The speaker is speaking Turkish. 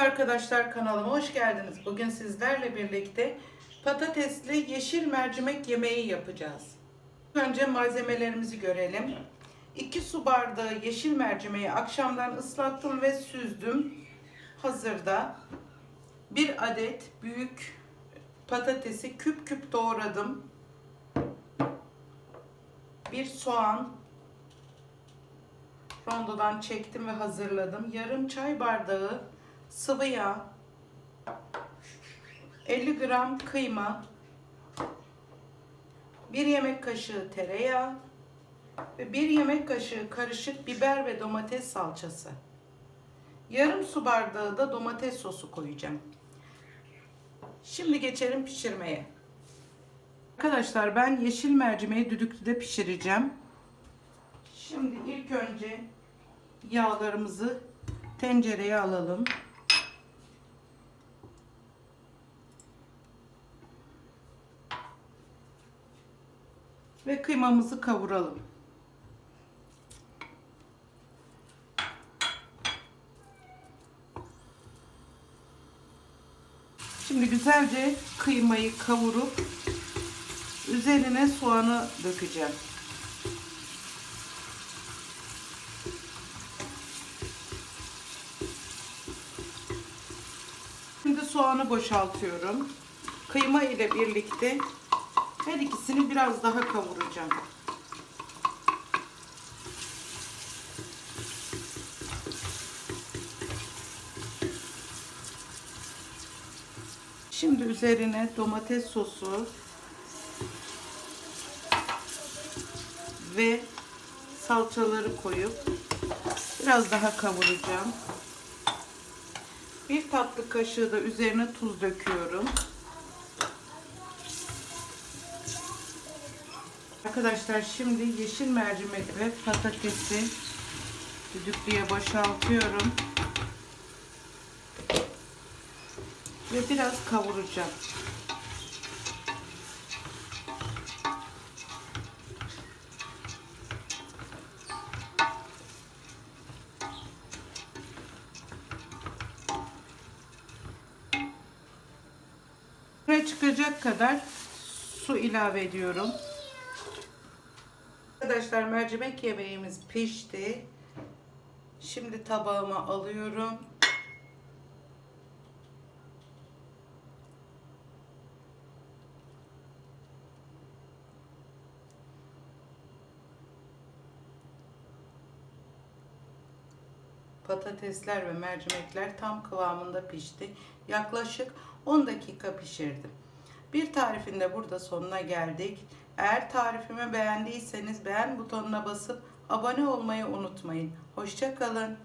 arkadaşlar kanalıma hoş geldiniz. Bugün sizlerle birlikte patatesli yeşil mercimek yemeği yapacağız. Önce malzemelerimizi görelim. 2 su bardağı yeşil mercimeği akşamdan ıslattım ve süzdüm. Hazırda. 1 adet büyük patatesi küp küp doğradım. 1 soğan, rondodan çektim ve hazırladım. Yarım çay bardağı sıvı yağ, 50 gram kıyma, 1 yemek kaşığı tereyağı ve 1 yemek kaşığı karışık biber ve domates salçası. Yarım su bardağı da domates sosu koyacağım. Şimdi geçelim pişirmeye. Arkadaşlar ben yeşil mercimeği düdüklüde pişireceğim. Şimdi ilk önce yağlarımızı tencereye alalım. Ve kıymamızı kavuralım. Şimdi güzelce kıymayı kavurup üzerine soğanı dökeceğim. Şimdi soğanı boşaltıyorum. Kıyma ile birlikte her ikisini biraz daha kavuracağım. Şimdi üzerine domates sosu ve salçaları koyup biraz daha kavuracağım. Bir tatlı kaşığı da üzerine tuz döküyorum. Arkadaşlar şimdi yeşil mercimek ve patatesi düdüklüye boşaltıyorum. Ve biraz kavuracağım. Buraya çıkacak kadar su ilave ediyorum. Arkadaşlar mercimek yemeğimiz pişti. Şimdi tabağıma alıyorum. Patatesler ve mercimekler tam kıvamında pişti. Yaklaşık 10 dakika pişirdim. Bir tarifin de burada sonuna geldik. Eğer tarifimi beğendiyseniz beğen butonuna basıp abone olmayı unutmayın. Hoşçakalın.